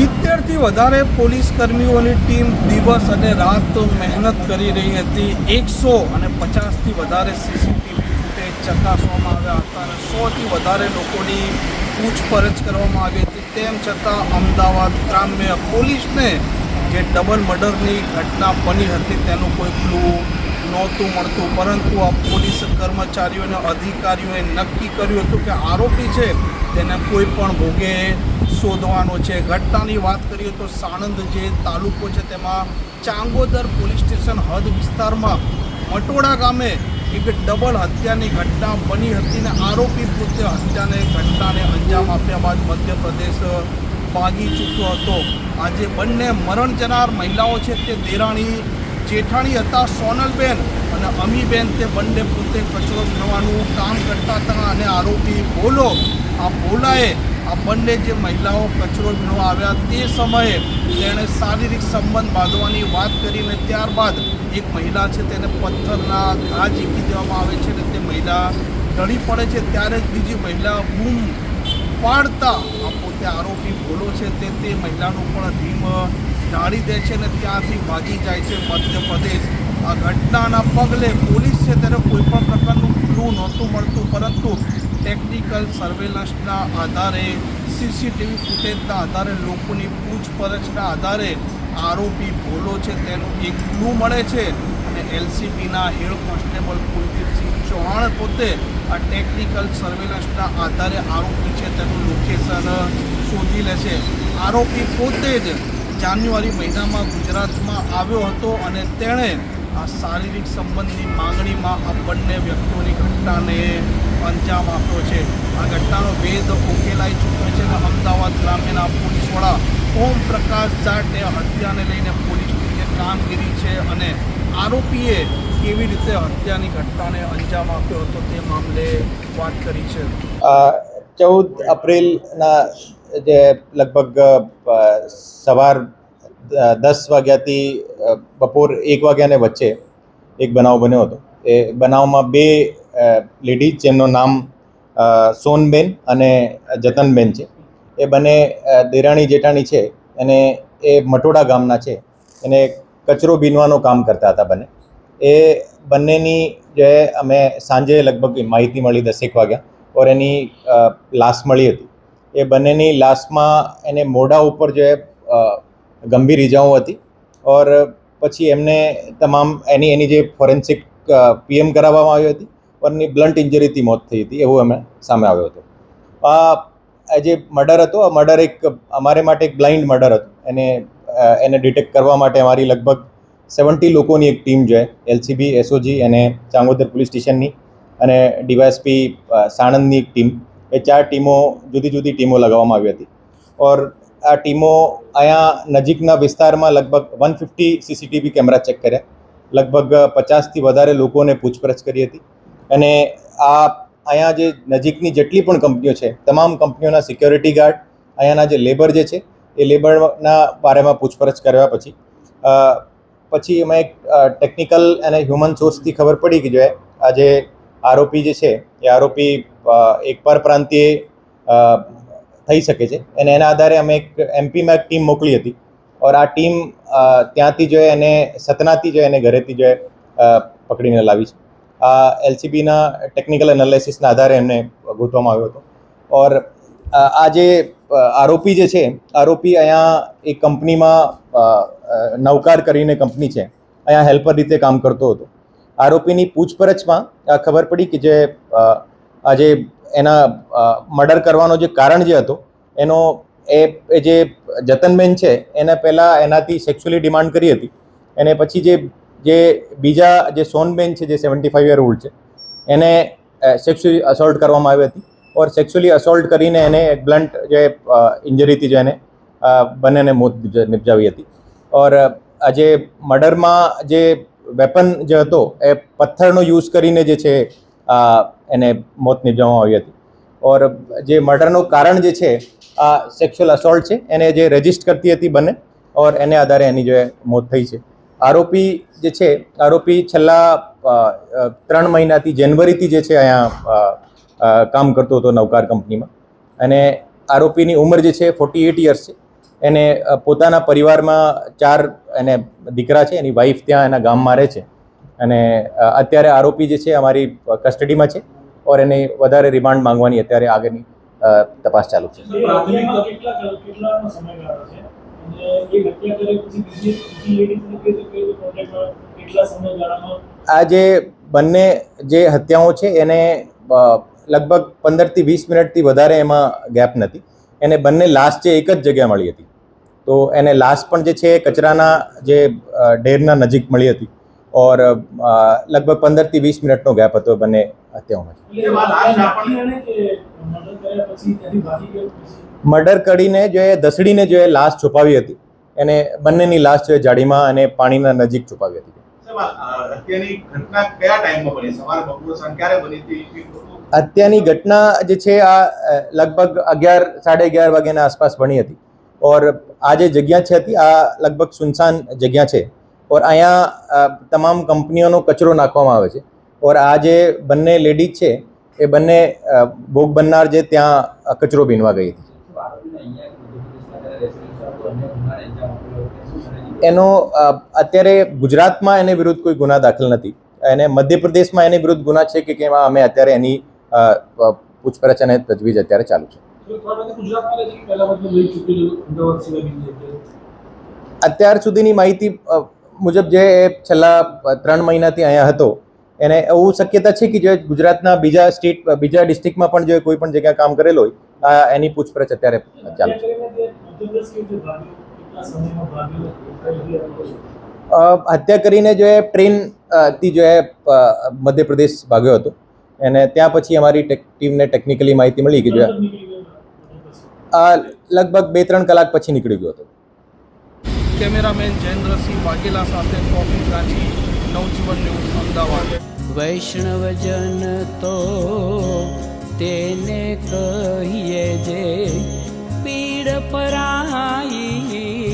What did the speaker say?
સિત્તેરથી વધારે police કર્મીઓની team દિવસ અને રાત મહેનત કરી રહી હતી. એકસો અને પચાસથી વધારે સીસીટીવી ફૂટેજ ચકાસવામાં આવ્યા હતા અને સોથી વધારે લોકોની પૂછપરછ કરવામાં આવી હતી. તેમ છતાં અમદાવાદ ગ્રામ્ય પોલીસને જે ડબલ મર્ડરની ઘટના બની હતી, તેનું કોઈ ક્લુ નહોતું મળતું, પરંતુ આ પોલીસ કર્મચારીઓને, અધિકારીઓએ નક્કી કર્યું હતું કે આરોપી છે, તેને કોઈ પણ ભોગે શોધવાનો છે. ઘટનાની વાત કરીએ તો સાણંદ જે તાલુકો છે, તેમાં ચાંગોદર પોલીસ સ્ટેશન હદ વિસ્તારમાં મટોડા ગામે એક ડબલ હત્યાની ઘટના બની હતી ને આરોપી પોતે હત્યાને ઘટનાને અંજામ આપ્યા બાદ મધ્યપ્રદેશ ભાગી ચૂક્યો હતો. આજે બંને મરણ જનાર મહિલાઓ છે, તે દેરાણી જેઠાણી હતા સોનલબેન અને અમીબેન તે બંને પોતે કચરો ભરવાનું કામ કરતા હતા અને આરોપી ભોલો, આ ભોલાએ આ બંને જે મહિલાઓ કચરો ભીણવા આવ્યા તે સમયે તેણે શારીરિક સંબંધ બાંધવાની વાત કરીને ત્યારબાદ એક મહિલા છે તેને પથ્થરના ઘા ઝીકી દેવામાં આવે છે અને તે મહિલા ઢળી પડે છે. ત્યારે જ બીજી મહિલા બૂમ પાડતા આ પોતે આરોપી ભોલો છે તે તે મહિલાનું પણ ધીમ ઢાળી દે છે અને ત્યાંથી ભાગી જાય છે મધ્યપ્રદેશ. આ ઘટનાના પગલે પોલીસ છે તેને કોઈ પણ પ્રકારનું ક્લુ નહોતું મળતું, પરંતુ ટેકનિકલ સર્વેલન્સના આધારે, સીસીટીવી ફૂટેજના આધારે, લોકોની પૂછપરછના આધારે આરોપી ભોલો છે, તેનું એક ક્લુ મળે છે અને એલસીબીના હેડ કોન્સ્ટેબલ કુલદીપસિંહ ચૌહાણ પોતે આ ટેકનિકલ સર્વેલન્સના આધારે આરોપી છે, તેનું લોકેશન શોધી લે છે. આરોપી પોતે જ જાન્યુઆરી મહિનામાં ગુજરાતમાં આવ્યો હતો અને તેણે આ શારીરિક સંબંધની માંગણીમાં આ બંને વ્યક્તિઓની ઘટનાને અંજામ આપ્યો છે. આ ઘટનાનો ભેદ ઉકેલાઈ ચૂક્યો છે અને અમદાવાદ ગ્રામ્યના પોલીસ વડા ઓમ પ્રકાશ જાટે હત્યાને લઈને પોલીસની જે કામગીરી છે અને આરોપીએ કેવી રીતે હત્યાની ઘટનાને અંજામ આપ્યો હતો તે મામલે વાત કરી છે. ચૌદ એપ્રિલના જે લગભગ સવાર દસ વાગ્યાથી બપોર એક વાગ્યાને વચ્ચે એક બનાવ બન્યો હતો. એ બનાવમાં બે લેડીઝ જેમનું નામ સોનબેન અને જતનબેન છે. એ બંને દેરાણી જેઠાણી છે. અને એ મટોડા ગામના છે. એને કચરો બીનવાનું કામ કરતા હતા બંને. એ બંનેની જે અમે સાંજે લગભગ માહિતી મળી દસેક વાગ્યા ઓર એની લાશ મળી હતી. એ બંનેની લાશમાં એને મોઢા ઉપર જે ગંભીર ઇજાઓ હતી. ઓર પછી એમને તમામ એની એની જે ફોરેન્સિક પીએમ કરાવવામાં આવી હતી. ઓરની બ્લન્ટ ઇન્જરીથી મોત થઈ હતી એવું અમે સામે આવ્યો હતો. આ જે મર્ડર હતો, આ મર્ડર એક અમારે માટે એક બ્લાઇન્ડ મર્ડર હતું. એને એને ડિટેક્ટ કરવા માટે અમારી લગભગ સેવન્ટી લોકોની એક ટીમ છે, એલસીબી, એસઓજી અને ચાંગોદર પોલીસ સ્ટેશનની અને ડીવાયએસપી સાણંદની એક ટીમ. એ ચાર ટીમો જુદી જુદી ટીમો લગાવવામાં આવી હતી. ઓર આ ટીમો અહીંયા નજીકના વિસ્તારમાં લગભગ one fifty CCTV camera check કર્યા. લગભગ પચાસથી વધારે લોકોને પૂછપરછ કરી હતી. અને આ અહીંયા જે નજીકની જેટલી પણ કંપનીઓ છે, તમામ કંપનીઓના સિક્યોરિટી ગાર્ડ અહીંયાના જે લેબર જે છે, એ લેબરના બારેમાં પૂછપરછ કર્યા પછી પછી અમે એક ટેકનિકલ અને હ્યુમન સોર્સથી ખબર પડી કે જો આ જે આરોપી જે છે, એ આરોપી એક પરપ્રાંતીય થઈ શકે છે. અને એના આધારે અમે એક એમપીમાં એક ટીમ મોકલી હતી. ઓર આ ટીમ ત્યાંથી જો એને, સતનાથી જો એને ઘરેથી જો પકડીને લાવી છે. આ એલસીબીના ટેકનિકલ એનાલિસિસના આધારે એમને ગોતવામાં આવ્યો હતો. ઓર આ જે આરોપી જે છે, આરોપી અહીંયા એક કંપનીમાં નવકાર કરીને કંપની છે. અહીંયા હેલ્પર રીતે કામ કરતો હતો. આરોપીની પૂછપરછમાં ખબર પડી કે જે આ જે એના મર્ડર કરવાનો જે કારણ જે હતો, એનો એ એ જે જતનબેન છે, એને પહેલાં એનાથી સેક્સ્યુઅલી ડિમાન્ડ કરી હતી. અને પછી જે જે બીજા જે સોનબેન છે, જે સેવન્ટી ફાઇવ યર ઓલ્ડ છે, એને સેક્સ્યુઅલી અસોલ્ટ કરવામાં આવી હતી. ઓર સેક્સ્યુઅલી અસોલ્ટ કરીને એને એક બ્લન્ટ જે ઇન્જરીથી જે એને બંનેને મોત નિપજાવી હતી. ઓર જે મર્ડરમાં જે વેપન જે હતો, એ પથ્થરનો યુઝ કરીને જે છે એને મોતની જવામાં આવી હતી. ઓર જે મર્ડરનું કારણ જે છે, આ સેક્સ્યુઅલ અસોલ્ટ છે, એને જે રજિસ્ટ કરતી હતી બંને, ઓર એને આધારે એની જે મોત થઈ છે. આરોપી જે છે, આરોપી છેલ્લા ત્રણ મહિનાથી જાન્યુઆરીથી જે છે અહીંયા કામ કરતો હતો નવકાર કંપનીમાં. અને આરોપીની ઉંમર જે છે ફોર્ટી એટ યર્સ છે. એને પોતાના પરિવારમાં ચાર એને દીકરા છે, એની વાઈફ ત્યાં એના ગામમાં રહે છે. અને અત્યારે આરોપી જે છે અમારી કસ્ટડીમાં છે ઓર એને વધારે રિમાન્ડ માંગવાની અત્યારે આગળની તપાસ ચાલુ છે. આ જે બંને જે હત્યાઓ છે એને લગભગ પંદરથી વીસ મિનિટથી વધારે એમાં ગેપ નથી. એને બંને લાશ છે એક જ જગ્યાએ મળી હતી. તો એને લાશ પણ જે છે કચરાના જે ઢેરના નજીક મળી હતી. ઓર લગભગ લગભગ પંદરથી વીસ મિનિટનો ગેપ હતો બંને હત્યાઓમાં મર્ડર કરીને જો એ દસડીને જો એ લાશ છુપાવી હતી એને બંનેની લાશ છે જાડીમાં અને પાણીના નજીક છુપાવી હતી અત્યારની હત્યાની ઘટના કયા ટાઈમમાં બની સવારે બપોર સાંજ ક્યારે બની હતી? એ બધું હત્યાની ઘટના જે છે આ લગભગ અગિયાર સાડા અગિયાર વાગ્યાના આસપાસ બની હતી. ઓર આ જે જગ્યા છે હતી આ લગભગ સુનસાન જગ્યા છે. ઓર અહીંયા તમામ કંપનીઓનો કચરો નાખવામાં આવે છે. ઓર આ જે બંને લેડીઝ છે, એ બંને ભોગ બનનાર જે ત્યાં કચરો બીનવા ગઈ હતી. એનો અત્યારે ગુજરાતમાં એને વિરુદ્ધ કોઈ ગુના દાખલ નથી. અને મધ્યપ્રદેશમાં એની વિરુદ્ધ ગુના છે કે કેમાં અમે અત્યારે એની પૂછપરછ અને તજવીજ અત્યારે ચાલુ છે. અત્યાર સુધીની માહિતી મુજબ જે છેલ્લા ત્રણ મહિનાથી અહીંયા હતો, એને એવું શક્યતા છે કે જો ગુજરાતના બીજા સ્ટેટ, બીજા ડિસ્ટ્રિક્ટમાં પણ જો કોઈ પણ જગ્યાએ કામ કરેલો હોય એની પૂછપરછ અત્યારે ચાલુ હત્યા કરીને જો એ ટ્રેનથી જો એ મધ્યપ્રદેશ ભાગ્યો હતો અને ત્યાં પછી અમારી ટીમને ટેકનિકલી માહિતી મળી કે જો લગભગ બે ત્રણ કલાક પછી નીકળી ગયો હતો. કેમેરામેન જયેન્દ્રસિંહ વાઘેલા સાથે કોફી રાંચી નવજીવન ન્યૂઝ, અમદાવાદ. વૈષ્ણવજન તો તેને કહીએ જે પીડ પરાઈ